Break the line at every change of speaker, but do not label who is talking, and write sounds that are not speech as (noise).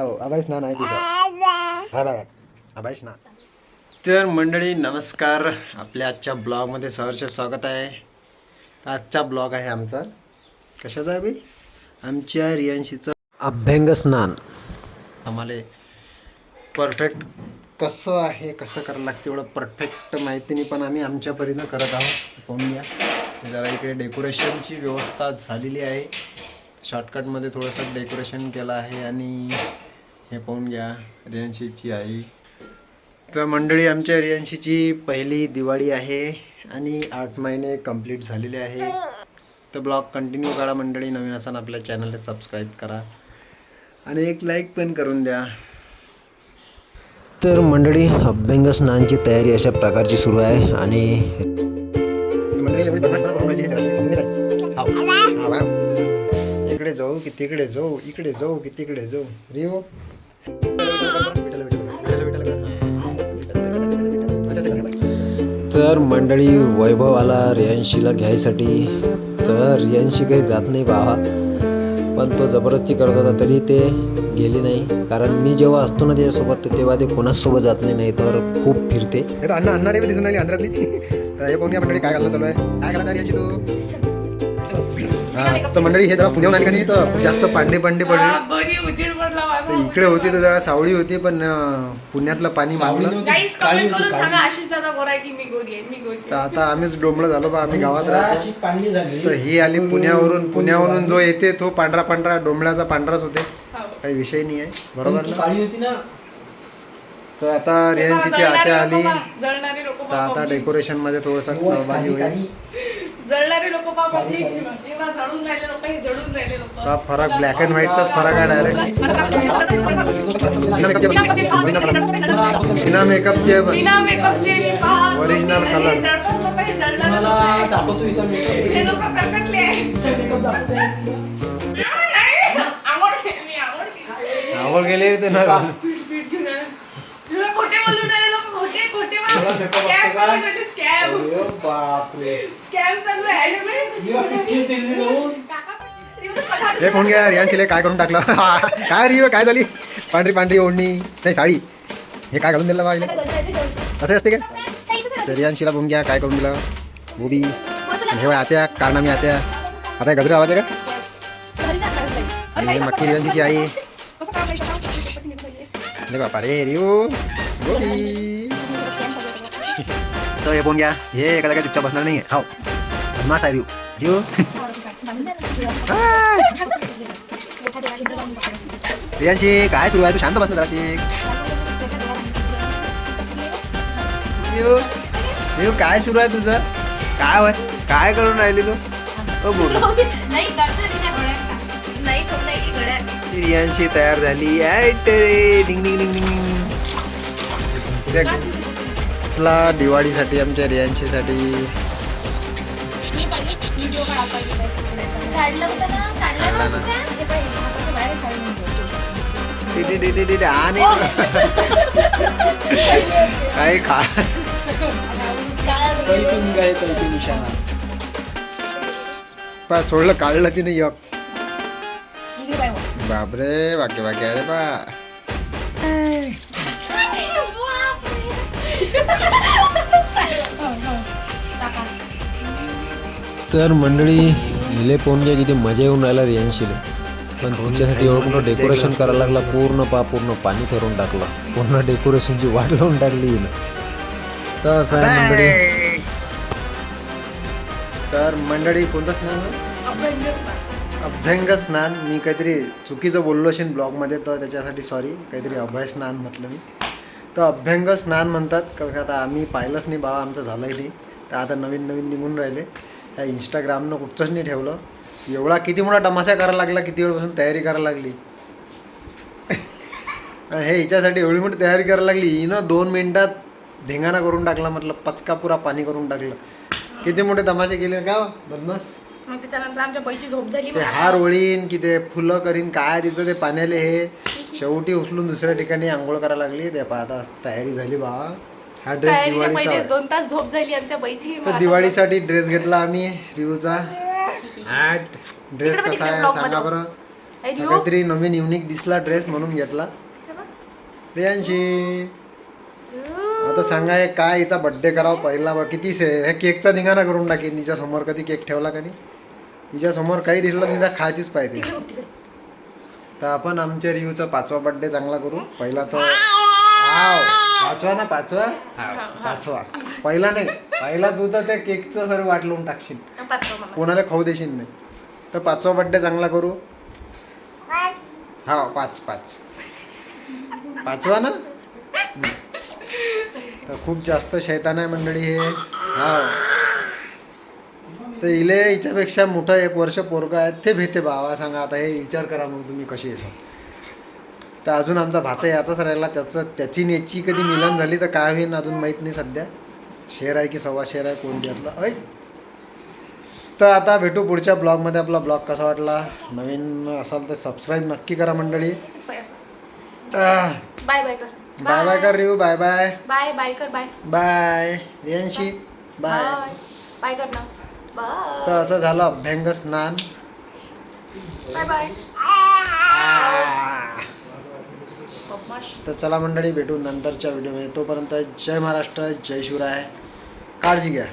हो अभय स्नान आहे तुझं अभय स्नान तर मंडळी नमस्कार. आपल्या आजच्या ब्लॉगमध्ये सहर्ष स्वागत आहे. तर आजचा ब्लॉग आहे आमचा. कशाचा आहे बाई आमच्या रियांशीचं अभ्यंग स्नान. आम्हाला परफेक्ट कसं आहे कसं करायला लागते एवढं परफेक्ट माहितीने पण आम्ही आमच्या परीनं करत आहोत. पाहून घ्या. जरा इकडे डेकोरेशनची व्यवस्था झालेली आहे. शॉर्टकटमध्ये थोडंसं डेकोरेशन केलं आहे आणि हे पाहून घ्या रियांशीची आई. तर मंडळी आमच्या रियांशीची पहिली दिवाळी आहे आणि आठ महिने कंप्लीट झालेले आहे. तर ब्लॉग कंटिन्यू करा मंडळी नवीन असाल आपल्या चॅनलला सबस्क्राईब करा. आणि एक लाईक पण करून द्या. तर मंडळी अभ्यंग स्नानची तयारी अशा प्रकारची सुरू आहे आणि इकडे जाऊ की तिकडे जाऊ इकडे जाऊ की तिकडे जाऊ. रिओ तर मंडळी वैभव आला रियांशीला घ्यायसाठी तर रियांशी काही जात नाही बाबा पण तो जबरदस्ती करत होता तरी ते गेले नाही. कारण मी जेव्हा असतो ना त्याच्यासोबत तेव्हा ते कोणासोबत जात नाही नाही तर खूप फिरते. अण्णा अण्णा दिसून राहिली अंधारातली काय घालणं चालू आहे? काय घालणार याची तू? हा, तर मंडळी हे जरा पुण्याहून आली का नाही? तर जास्त पांडे पांडे पडले.
बरी उजेड पडला
तर इकडे होती तर जरा सावळी होती पण अं, पुण्यातलं पाणी मागलं
गाईस कमेंट करून सांगा आशिष दादा गोरा आहे की मी गोरी आहे मी गोरी
तर आता आम्हीच डोंबळं झालो बा आम्ही गावात राहतो.
पांढरी झाली.
तर ही आली पुण्यावरून. पुण्यावरून जो येते तो पांढरा पांढरा डोंबळ्याचा पांढराच होते.
हो.
काही विषय नाही आहे. बरोबर
तू
ना?
काळी होती ना?
तर आता रेंशीची आत्या आली.
जळणारे लोक
तर आता डेकोरेशनमध्ये थोडसा सहभागी होईल.
जळणारे लोक किंवा जळून राहिले लोक हे जळून राहिले लोक.
हा फरक ब्लॅक अँड व्हाईटचाच फरक आहे डायरेक्ट बिना मेकअपचे
दाखवतो
नाही, आवड
गेले ते ना
खोटे राहिले लोक खोटे खोटे
तुला makeup असतो
स्कॅम
बापरे.
चालू आहे
हे कोण घ्या रियांशीले काय करून टाकलं? (laughs) काय रिओ काय झाली? पांढरी पांढरी ओढणी. नाही साडी. हे काय घालून दिलं बाईला? असं असते काय? रियांशीला बघून घ्या काय करून दिलं? गोबी हे आत्या. कारनामी आत्या. आता गजरे आवाज आहे का? आणि मक्की रियांशीची आई. अरे बापा रे रिओ गोबी तर हे घ्या हे एका जागा चुपचाप बसणार नाही हो बदमाश आहे रिओ रियांशी काय सुरू आहे तू शांत बस ना जराशी काय सुरू आहे तुझं काय होय काय करून राहिली तू ओ बोल रियांशी तयार झाली ॲट रे डिंग डिंग डिंग डिंग त्या- दिवाळीसाठी आमच्या रियांशीसाठी. आणि काय खा
काही निशाणा
पा सोडलं काढलं तिने यक बापरे वाक्य वाक्य अरे बा.
तर मंडळी हिले घ्या किती मजा येऊन राहिला रियांशीला पण तिच्यासाठी एवढं मोठं डेकोरेशन करायला लागला पूर्ण पा पूर्ण पाणी करून टाकलं. पूर्ण डेकोरेशनची वाट लावून टाकली तर असं आहे मंडळी.
तर मंडळी कोणतं स्नान? अभ्यंग स्नान. मी काहीतरी चुकीचं बोललो असेल ब्लॉगमध्ये तर त्याच्यासाठी सॉरी काहीतरी अभय स्नान म्हटलं मी. तर अभ्यंग स्नान म्हणतात कारण का आता आम्ही पाहिलंच नाही बाबा आमचं झालंही नाही. तर आता नवीन नवीन निघून राहिले. त्या इंस्टाग्रामनं कुठचंच नाही ठेवलं. एवढा किती मोठा तमाशा करायला लागला किती वेळपासून तयारी करायला लागली. आणि हे हिच्यासाठी एवढी मोठी तयारी करायला लागली हिनं दोन मिनिटात धिंगाणा करून टाकला म्हटलं पचका पुरा पाणी करून टाकलं. किती मोठे तमाशे केले का हो, बदमास
मग त्याच्यानंतर आमच्या बाईची झोप झाली
ते हार ओळीन की ते फुलं करीन काय तिचं ते पाण्याले हे. शेवटी उचलून दुसऱ्या ठिकाणी आंघोळ करायला लागली. ते पहा आता तयारी झाली बा. हा ड्रेस
तयारीच्या पहिले
दिवाळीचा
दोन तास झोप झाली आमच्या बाईची
तर दिवाळीसाठी ड्रेस घेतला आम्ही रिवचा. आठ. ड्रेस कसा आहे सांगा
मध्ये.
बरं. काहीतरी नवीन युनिक दिसला ड्रेस म्हणून घेतला. प्रियांशी. आता सांगा हे काय हिचा बड्डे करावा पहिला बा किती से हे केकचा धिंगाणा करून टाकेन तिच्या समोर कधी केक ठेवला का नाही? तिच्या समोर काही दिसलं तिला खायचीच पाहिजे. तर आपण आमच्या रिव्ह्यूचा पाचवा बड्डे चांगला करू. पहिला तो आव, पाचवा ना पाचवा? हा, पाचवा. पहिला नाही. पहिला तू तर ते केकचं सर्व वाट लावून टाकशील.
पाचवा मला.
कोणाला खाऊ देशील नाही. तर पाचवा बड्डे चांगला करू. हा पाच पाच. पाचवा ना? हम्म. तर खूप जास्त शैतान आहे मंडळी हे. हा तर इले हिच्यापेक्षा मोठं एक वर्ष पोरगा आहे ते भेटे बाबा सांगा. आता हे विचार करा मग तुम्ही कशी येसाल तर अजून आमचा भाचा याचाच राहिला. त्याचं त्याची याची कधी मिलन झाली तर काय होईल अजून माहीत नाही सध्या. शेर आहे की सव्वा शेर आहे कोण त्यातलं ऐ तर आता भेटू पुढच्या ब्लॉगमध्ये. आपला ब्लॉग कसा वाटला? नवीन असाल तर सबस्क्राईब नक्की करा मंडळी.
बाय बाय कर.
बाय बाय कर रिव्ह बाय बाय.
बाय बाय कर bye.
Bye. Riyanshi bye.
Bye. Bye कर ना. बाय.
तर असं झालं अभ्यंग स्नान
बाय बाय
आह.
बदमाश
तर चला मंडळी भेटू नंतरच्या व्हिडिओमध्ये. तोपर्यंत जय महाराष्ट्र जय शिवराय. काळजी घ्या.